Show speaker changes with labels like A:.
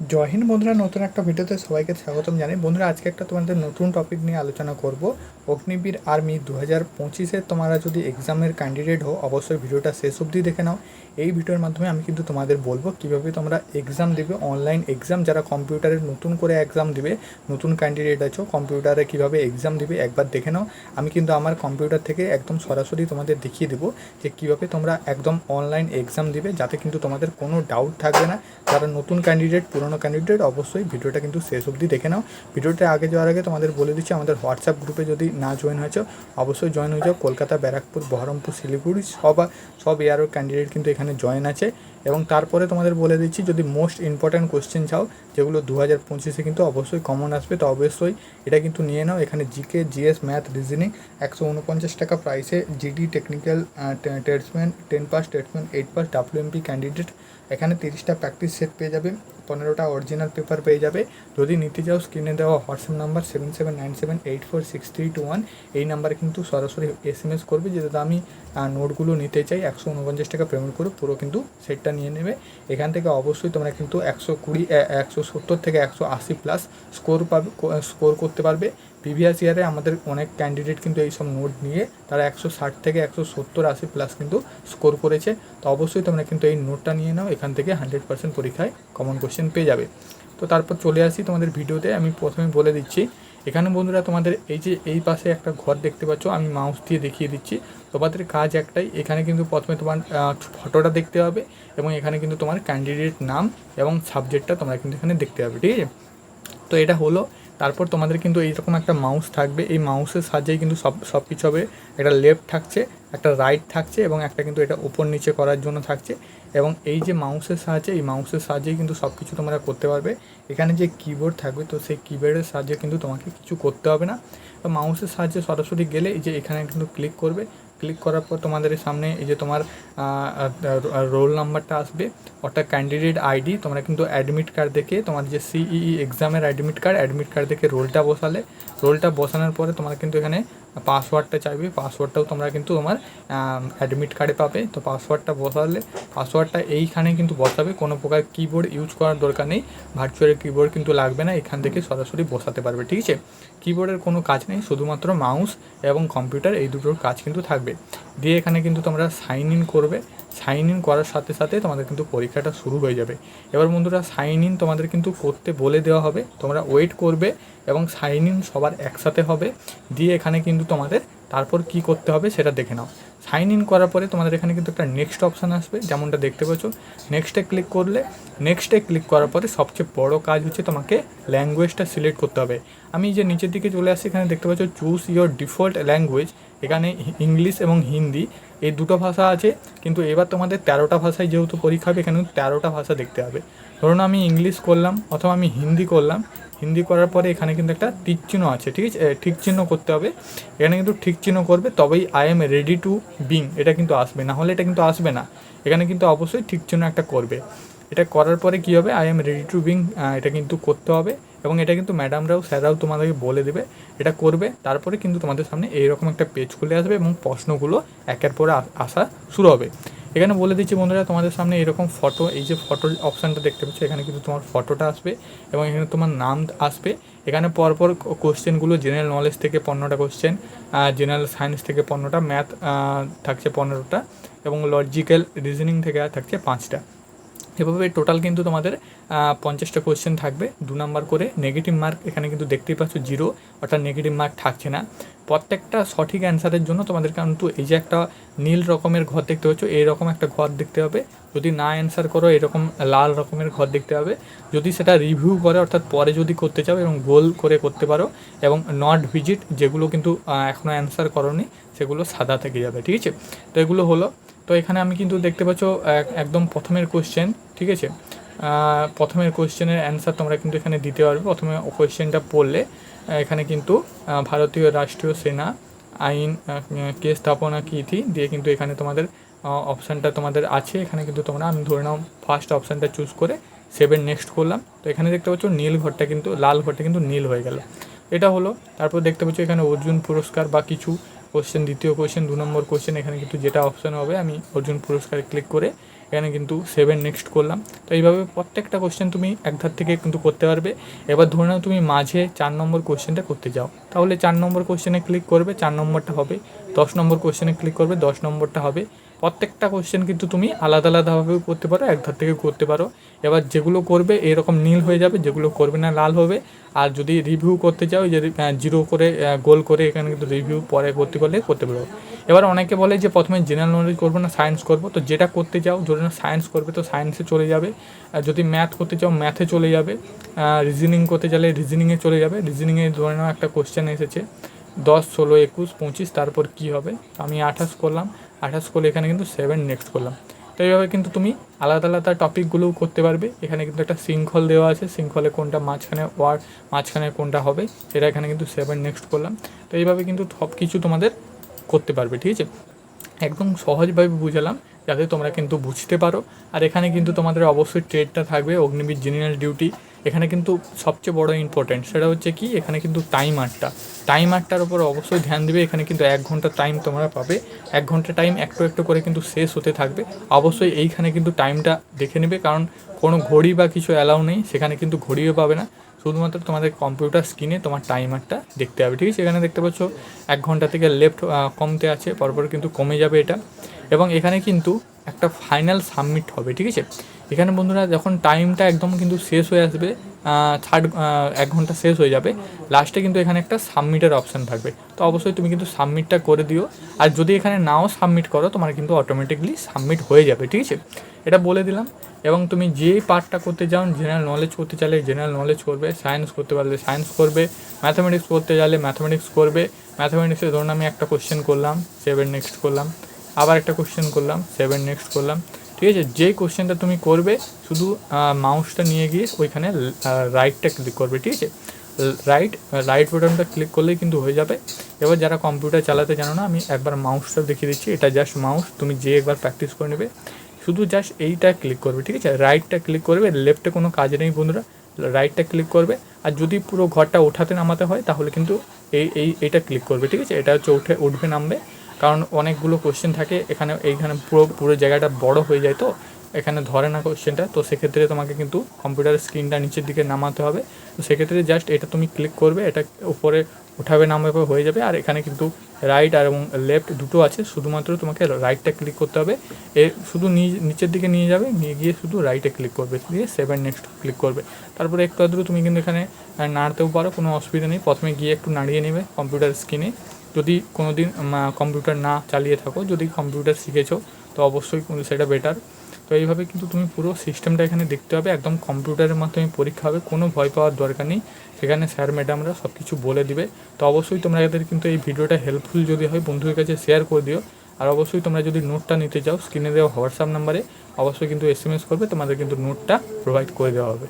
A: জয় হিন্দ বন্ধুরা, নতুন একটা ভিডিওতে সবাইকে স্বাগতম জানাই। বন্ধুরা, আজকে একটা তোমাদের নতুন টপিক নিয়ে আলোচনা করব। অগ্নিবীর আর্মি দু হাজার পঁচিশে তোমরা যদি এক্সামের ক্যান্ডিডেট হও, অবশ্যই ভিডিওটা শেষ অবধি দেখে নাও। এই ভিডিওর মাধ্যমে আমি কিন্তু তোমাদের বলব কীভাবে তোমরা এক্সাম দেবে অনলাইন এক্সাম যারা কম্পিউটারে নতুন করে এক্সাম দিবে, নতুন ক্যান্ডিডেট আছো কম্পিউটারে কীভাবে এক্সাম দিবে একবার দেখে নাও। আমি কিন্তু আমার কম্পিউটার থেকে একদম সরাসরি তোমাদের দেখিয়ে দেবো যে কীভাবে তোমরা একদম অনলাইন এক্সাম দিবে, যাতে কিন্তু তোমাদের কোনো ডাউট থাকবে না। যারা নতুন ক্যান্ডিডেট পুরনো ক্যান্ডিডেট অবশ্যই ভিডিওটা কিন্তু শেষ অবধি দেখে নাও। ভিডিওটা আগে যাওয়ার আগে তোমাদের বলে দিচ্ছি, আমাদের হোয়াটসঅ্যাপ গ্রুপে যদি না জয়েন হয়েছো, অবশ্যই জয়েন হয়ে যাও। কলকাতা, ব্যারাকপুর, বহরমপুর, শিলিগুড়ি, সব সব এয়ারও ক্যান্ডিডেট কিন্তু এখানে জয়েন আছে এবং তারপরে তোমাদের বলে দিচ্ছি, যদি মোস্ট ইম্পর্ট্যান্ট কোশ্চেন চাও, যেগুলো দু হাজার পঁচিশে কিন্তু অবশ্যই কমন আসবে, তো অবশ্যই এটা কিন্তু নিয়ে নাও। এখানে জিকে জিএস ম্যাথ রিজনিং একশো উনপঞ্চাশ টাকা প্রাইসে GD technical tradesman ten pass tradesman eight pass WMP candidate এখানে তিরিশটা প্র্যাকটিস সেট পেয়ে যাবে, পনেরোটা অরিজিনাল পেপার পেয়ে যাবে। যদি নিতে চাও স্ক্রিনে দেওয়া WhatsApp number seven seven nine seven eight four six three two one এই নাম্বারে কিন্তু সরাসরি এস এম এস করবে যে দাদা আমি নোটগুলো নিতে চাই, একশো উনপঞ্চাশ টাকা পেমেন্ট করে পুরো কিন্তু সেটটা নিয়ে নেবে। এখান থেকে অবশ্যই তোমরা কিন্তু একশো কুড়ি একশো সত্তর থেকে একশো আশি প্লাস স্কোর পাবে স্কোর করতে পারবে। প্রিভিয়াস ইয়ারে আমাদের অনেক ক্যান্ডিডেট কিন্তু এই সব নোট নিয়ে তারা একশো ষাট থেকে একশো সত্তর আশি প্লাস কিন্তু স্কোর করেছে। তো অবশ্যই তোমরা কিন্তু এই নোটটা নিয়ে নাও, এখান থেকে হান্ড্রেড পার্সেন্ট পরীক্ষায় কমন কোশ্চেন পেয়ে যাবে। তো তারপর চলে আসি তোমাদের ভিডিওতে আমি প্রথমে বলে দিচ্ছি এখানে বন্ধুরা তোমাদের এই যে এই পাশে একটা ঘর দেখতে পাচ্ছ, আমি মাউস দিয়ে দেখিয়ে দিচ্ছি। তোমাদের কাজ একটাই, এখানে কিন্তু প্রথমে তোমার ফটোটা দেখতে হবে এবং এখানে কিন্তু তোমার ক্যান্ডিডেট নাম এবং সাবজেক্টটা তোমরা কিন্তু এখানে দেখতে হবে ঠিক আছে? তো এটা হলো তারপর তোমাদের কিন্তু এইরকম একটা মাউস থাকবে। এই মাউসের সাহায্যেই কিন্তু সব সব কিছু হবে। একটা লেফট থাকছে, একটা রাইট থাকছে এবং একটা কিন্তু এটা উপর নিচে করার জন্য থাকছে। এবং এই যে মাউসের সাহায্যে, এই মাউসের সাহায্যেই কিন্তু সব কিছু তোমরা করতে পারবে। এখানে যে কিবোর্ড থাকবে, তো সেই কিবোর্ডের সাহায্যে কিন্তু তোমাকে কিছু করতে হবে না। মাউসের সাহায্যে সরাসরি গেলে এই যে এখানে কিন্তু ক্লিক করবে। ক্লিক করার পর তোমাদের সামনে এই যে তোমার রোল নাম্বারটা আসবে। অর্থাৎ ক্যান্ডিডেট আইডি তোমরা কিন্তু অ্যাডমিট কার্ড দেখে তোমার যে সিইই এক্সামের অ্যাডমিট কার্ড অ্যাডমিট কার্ড দেখে রোলটা বসালে। রোলটা বসানোর পরে তোমার কিন্তু এখানে পাসওয়ার্ডটা চাইবে, পাসওয়ার্ডটাও তোমরা কিন্তু তোমার অ্যাডমিট কার্ডে পাবে। তো পাসওয়ার্ডটা বসালে, পাসওয়ার্ডটা এইখানে কিন্তু বসাবে। কোনো প্রকার কিবোর্ড ইউজ করার দরকার নেই। ভার্চুয়াল কিবোর্ড কিন্তু লাগবে না, এখান থেকে সরাসরি বসাতে পারবে, ঠিক আছে? কিবোর্ডের কোনো কাজ নেই, শুধুমাত্র মাউস এবং কম্পিউটার এই দুটোর কাজ কিন্তু থাকবে। দিয়ে এখানে কিন্তু তোমরা সাইন ইন করবে। সাইন ইন করার সাথে সাথে তোমাদের কিন্তু পরীক্ষাটা শুরু হয়ে যাবে। এবার বন্ধুরা সাইন ইন তোমাদের কিন্তু করতে বলে দেওয়া হবে। তোমরা ওয়েট করবে এবং সাইন ইন সবার একসাথে হবে। দিয়ে এখানে কিন্তু তোমাদের তারপর কি করতে হবে সেটা দেখে নাও। সাইন ইন করার পরে তোমাদের এখানে কিন্তু একটা নেক্সট অপশান আসবে, যেমনটা দেখতে পাচ্ছ। নেক্সটে ক্লিক করলে নেক্সটে ক্লিক করার পরে সবচেয়ে বড় কাজ হচ্ছে তোমাকে ল্যাঙ্গুয়েজটা সিলেক্ট করতে হবে। আমি যে নিচের দিকে চলে আসছি, এখানে দেখতে পাচ্ছ চুজ ইয়োর ডিফল্ট ল্যাঙ্গুয়েজ এখানে ইংলিশ এবং হিন্দি এই দুটো ভাষা আছে, কিন্তু এবার তোমাদের তেরোটা ভাষায় যেহেতু পরীক্ষা হবে এখানে তেরোটা ভাষা দেখতে হবে। ধরুন আমি ইংলিশ করলাম অথবা আমি হিন্দি করলাম, হিন্দি করার পরে এখানে কিন্তু একটা টিক চিহ্ন আছে, ঠিক আছে? ঠিক চিহ্ন করতে হবে। এখানে কিন্তু ঠিক চিহ্ন করবে, তবেই I am ready to being এটা কিন্তু আসবে। না হলে এটা কিন্তু আসবে না। এখানে কিন্তু অবশ্যই ঠিক চিহ্ন একটা করবে। এটা করার পরে কী হবে? I am ready to being এটা কিন্তু করতে হবে এবং এটা কিন্তু ম্যাডামরাও স্যাররাও তোমাদেরকে বলে দেবে, এটা করবে। তারপরে কিন্তু তোমাদের সামনে এইরকম একটা পেজ খুলে আসবে এবং প্রশ্নগুলো একের পরে আসা শুরু হবে। এখানে বলে দিচ্ছি বন্ধুরা, তোমাদের সামনে এরকম ফটো এই যে ফটো অপশানটা দেখতে পাচ্ছ, এখানে কিন্তু তোমার ফটোটা আসবে এবং এখানে তোমার নাম আসবে। এখানে পরপর কোশ্চেনগুলো জেনারেল নলেজ থেকে পনেরোটা কোশ্চেন জেনারেল সায়েন্স থেকে পনেরোটা ম্যাথ থাকছে পনেরোটা এবং লজিক্যাল রিজনিং থেকে থাকছে পাঁচটা। এভাবে টোটাল কিন্তু তোমাদের পঞ্চাশটা কোয়েশ্চেন থাকবে। দু নাম্বার করে নেগেটিভ মার্ক এখানে কিন্তু দেখতেই পাচ্ছ জিরো অর্থাৎ নেগেটিভ মার্ক থাকছে না। প্রত্যেকটা সঠিক অ্যান্সারের জন্য তোমাদের কিন্তু এই যে একটা নীল রকমের ঘর দেখতে পাচ্ছ এইরকম একটা ঘর দেখতে হবে। যদি না অ্যান্সার করো, এরকম লাল রকমের ঘর দেখতে হবে। যদি সেটা রিভিউ করে, অর্থাৎ পরে যদি করতে চাও এবং গোল করে করতে পারো এবং নট ভিজিট যেগুলো কিন্তু এখনও অ্যান্সার করনি, সেগুলো সাদা থেকে যাবে, ঠিক আছে? তো এগুলো হলো তো এখানে আমি কিন্তু দেখতে পাচ্ছ এক- একদম প্রথমের কোশ্চেন ঠিক আছে? প্রথমের কোশ্চেনের অ্যান্সার তোমরা কিন্তু এখানে দিতে পারবে। প্রথমে কোশ্চেনটা পড়লে এখানে কিন্তু ভারতীয় রাষ্ট্রীয় সেনা আইন কে স্থাপনা কী ইতি দিয়ে কিন্তু এখানে তোমাদের অপশানটা তোমাদের আছে। এখানে কিন্তু তোমরা, আমি ধরে নাও ফার্স্ট অপশানটা চুজ করে সেভেন নেক্সট করলাম। তো এখানে দেখতে পাচ্ছ, নীল ঘরটা কিন্তু, লাল ঘরটা কিন্তু নীল হয়ে গেল। এটা হলো, তারপর দেখতে পাচ্ছ, এখানে অর্জুন পুরস্কার বা কিছু কোশ্চেন দ্বিতীয় কোশ্চেন দু নম্বর কোশ্চেন এখানে কিন্তু যেটা অপশান হবে, আমি অর্জুন পুরস্কারে ক্লিক করে এখানে কিন্তু সেভেন নেক্সট করলাম। তো এইভাবে প্রত্যেকটা কোশ্চেন তুমি এক ধার থেকে কিন্তু করতে পারবে। এবার ধরে নাও তুমি মাঝে চার নম্বর কোশ্চেনটা করতে যাও। তাহলে চার নম্বর কোশ্চেনে ক্লিক করবে, চার নম্বরটা হবে। দশ নম্বর কোশ্চেনে ক্লিক করবে, দশ নম্বরটা হবে। প্রত্যেকটা কোশ্চেন কিন্তু তুমি আলাদা আলাদাভাবেও করতে পারো এক ধার থেকে করতে পারো। এবার যেগুলো করবে এরকম নীল হয়ে যাবে, যেগুলো করবে না লাল হবে। আর যদি রিভিউ করতে চাও যে জিরো করে গোল করে এখানে কিন্তু রিভিউ পরে করতে পারলে করতে পারো। এবার অনেকে বলে যে প্রথমে জেনারেল নলেজ করব না সায়েন্স করব। তো যেটা করতে চাও ধরে না সায়েন্স করবে, তো সায়েন্সে চলে যাবে। যদি ম্যাথ করতে চাও ম্যাথে চলে যাবে। রিজনিং করতে চাইলে রিজনিংয়ে চলে যাবে। রিজনিংয়ে ধরে নাও একটা কোশ্চেন এসেছে, দশ, ষোলো, একুশ, পঁচিশ, তারপর কী হবে? আমি আঠাশ করলাম। আঠাশ করলে এখানে কিন্তু সেভেন নেক্সট করলাম। তো এইভাবে কিন্তু তুমি আলাদা আলাদা টপিকগুলোও করতে পারবে। এখানে কিন্তু একটা শৃঙ্খল দেওয়া আছে। শৃঙ্খলে কোনটা মাঝখানে ওয়ার্ড মাঝখানে কোনটা হবে, সেটা এখানে কিন্তু সেভেন নেক্সট করলাম। তো এইভাবে কিন্তু সব কিছু তোমাদের করতে পারবে, ঠিক আছে? একদম সহজভাবে বুঝালাম, যাতে তোমরা কিন্তু বুঝতে পারো। আর এখানে কিন্তু তোমাদের অবশ্যই ট্রেডটা থাকবে, অগ্নিবীর জেনারেল ডিউটি এখানে কিন্তু সবচেয়ে বড় ইম্পর্টেন্ট সেটা হচ্ছে কি, এখানে কিন্তু টাইমারটা টাইমারটার উপর অবশ্যই ধ্যান দেবে, এখানে কিন্তু এক ঘণ্টা টাইম তোমরা পাবে। এক ঘণ্টা টাইম একটু একটু করে কিন্তু শেষ হতে থাকবে। অবশ্যই এইখানে কিন্তু টাইমটা দেখে নেবে, কারণ কোনো ঘড়ি বা কিছু অ্যালাউ নেই, সেখানে কিন্তু ঘড়িও পাবে না। শুধুমাত্র তোমাদের কম্পিউটার স্ক্রিনে তোমার টাইমারটা দেখতে হবে, ঠিক আছে? এখানে দেখতে পাচ্ছ, এক ঘণ্টা থেকে লেফট কমতে আছে, পরপর কিন্তু কমে যাবে এটা। এবং এখানে কিন্তু একটা ফাইনাল সাবমিট হবে, ঠিক আছে? এখানে বন্ধুরা, যখন টাইমটা একদম কিন্তু শেষ হয়ে আসবে থার্ড এক ঘণ্টা শেষ হয়ে যাবে লাস্টে কিন্তু এখানে একটা সাবমিটের অপশান থাকবে। তো অবশ্যই তুমি কিন্তু সাবমিটটা করে দিও, আর যদি এখানে নাও সাবমিট করো, তোমার কিন্তু অটোমেটিকলি সাবমিট হয়ে যাবে, ঠিক আছে? এটা বলে দিলাম। এবং তুমি যেই পার্টটা করতে চাও জেনারেল নলেজ করতে চাইলে জেনারেল নলেজ করবে সায়েন্স করতে পারলে সায়েন্স করবে ম্যাথামেটিক্স করতে চাইলে ম্যাথামেটিক্সে করবে। ম্যাথামেটিক্সে ধরুন আমি একটা কোশ্চেন করলাম সেভেন নেক্সট করলাম, আবার একটা কোশ্চেন করলাম সেভেন নেক্সট করলাম। ঠিক আছে? যেই কোশ্চেনটা তুমি করবে, শুধু মাউসটা নিয়ে গিয়ে ওইখানে রাইটটা ক্লিক করবে, ঠিক আছে? রাইট রাইট বাটনটা ক্লিক করলেই কিন্তু হয়ে যাবে। এবার যারা কম্পিউটার চালাতে জানো না, আমি একবার মাউসটা দেখিয়ে দিচ্ছি। এটা জাস্ট মাউস তুমি যে একবার প্র্যাকটিস করে নেবে। শুধু জাস্ট এইটা ক্লিক করবে, ঠিক আছে? রাইটটা ক্লিক করবে লেফটে কোনো কাজ নেই বন্ধুরা। রাইটটা ক্লিক করবে, আর যদি পুরো ঘরটা ওঠাতে নামাতে হয়, তাহলে কিন্তু এই এই, এইটা ক্লিক করবে, ঠিক আছে? এটা হচ্ছে উঠে, উঠবে, নামবে। কারণ অনেকগুলো কোশ্চেন থাকে, এখানে, এইখানে পুরো পুরো জায়গাটা বড় হয়ে যায় তো। এখানে ধরে না কোশ্চেনটা তো সেক্ষেত্রে তোমাকে কিন্তু কম্পিউটারের স্ক্রিনটা নিচের দিকে নামাতে হবে। তো সেক্ষেত্রে জাস্ট এটা তুমি ক্লিক করবে, এটা উপরে উঠাবে, নামাবে, হয়ে যাবে। আর এখানে কিন্তু রাইট আর এবং লেফট দুটো আছে। শুধুমাত্র তোমাকে রাইটটা ক্লিক করতে হবে। এ শুধু নিচের দিকে নিয়ে যাবে। নিয়ে গিয়ে শুধু রাইটে ক্লিক করবে। দিয়ে সেভেন নেক্সট ক্লিক করবে। তারপরে একটু আধটু তুমি কিন্তু এখানে নাড়তেও পারো। কোনো অসুবিধা নেই। প্রথমে গিয়ে একটু নাড়িয়ে নেবে কম্পিউটার স্ক্রিনে যদি কোনো দিন কম্পিউটার না চালিয়ে থাকো, যদি কম্পিউটার শিখেছো, তো অবশ্যই সেটা বেটার তো এইভাবে কিন্তু তুমি পুরো সিস্টেমটা এখানে দেখতে হবে একদম কম্পিউটারের মাধ্যমে পরীক্ষা হবে, কোনো ভয় পাওয়ার দরকার নেই। সেখানে স্যার ম্যাডামরা সব কিছু বলে দিবে। তো অবশ্যই তোমরা এদের কিন্তু এই ভিডিওটা হেল্পফুল যদি হয়, বন্ধুদের কাছে শেয়ার করে দিও। আর অবশ্যই তোমরা যদি নোটটা নিতে চাও স্ক্রিনে দেওয়া হোয়াটসঅ্যাপ নাম্বারে অবশ্যই কিন্তু এস করবে, তোমাদের কিন্তু নোটটা প্রোভাইড করে দেওয়া হবে।